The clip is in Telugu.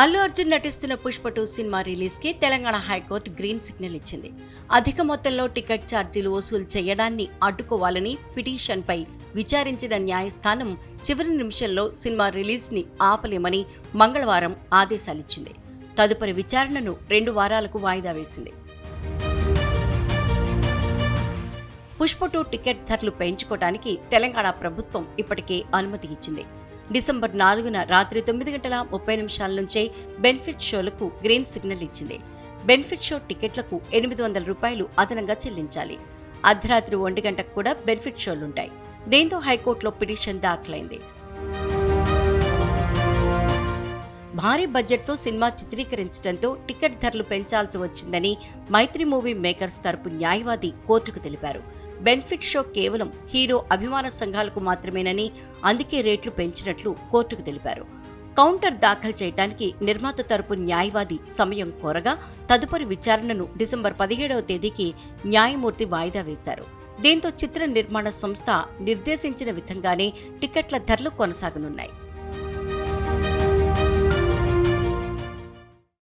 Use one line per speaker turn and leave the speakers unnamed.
అల్లు అర్జున్ నటిస్తున్న పుష్ప టూ సినిమా రిలీజ్కి తెలంగాణ హైకోర్టు గ్రీన్ సిగ్నల్ ఇచ్చింది. అధిక మొత్తంలో టికెట్ ఛార్జీలు వసూలు చేయడాన్ని అడ్డుకోవాలని పిటిషన్పై విచారించిన న్యాయస్థానం చివరి నిమిషంలో సినిమా రిలీజ్ని ఆపలేమని మంగళవారం ఆదేశాలిచ్చింది. తదుపరి విచారణను రెండు వారాలకు వాయిదా వేసింది. పుష్ప టూ టికెట్ ధరలు పెంచుకోవడానికి తెలంగాణ ప్రభుత్వం ఇప్పటికే అనుమతి ఇచ్చింది. డిసెంబర్ నాలుగున రాత్రి తొమ్మిది గంటల ముప్పై నిమిషాల నుంచే బెనిఫిట్ షోలకు గ్రీన్ సిగ్నల్ ఇచ్చింది. బెనిఫిట్ షో టికెట్లకు ఎనిమిది వందల రూపాయలు అదనంగా చెల్లించాలి. అర్ధరాత్రి ఒంటి గంటకు కూడా బెనిఫిట్ షోలుంటాయి. దీంతో హైకోర్టులో పిటిషన్ దాఖలైంది. భారీ బడ్జెట్తో సినిమా చిత్రీకరించడంతో టికెట్ ధరలు పెంచాల్సి వచ్చిందని మైత్రి మూవీ మేకర్స్ తరపు న్యాయవాది కోర్టుకు తెలిపారు. బెనిఫిట్ షో కేవలం హీరో అభిమాన సంఘాలకు మాత్రమేనని అందుకే రేట్లు పెంచినట్లు కోర్టుకు తెలిపారు. కౌంటర్ దాఖలు చేయడానికి నిర్మాత తరపు న్యాయవాది సమయం కోరగా తదుపరి విచారణను డిసెంబర్ పదిహేడవ తేదీకి న్యాయమూర్తి వాయిదా వేశారు. దీంతో చిత్ర నిర్మాణ సంస్థ నిర్దేశించిన విధంగానే టికెట్ల ధరలు కొనసాగనున్నాయి.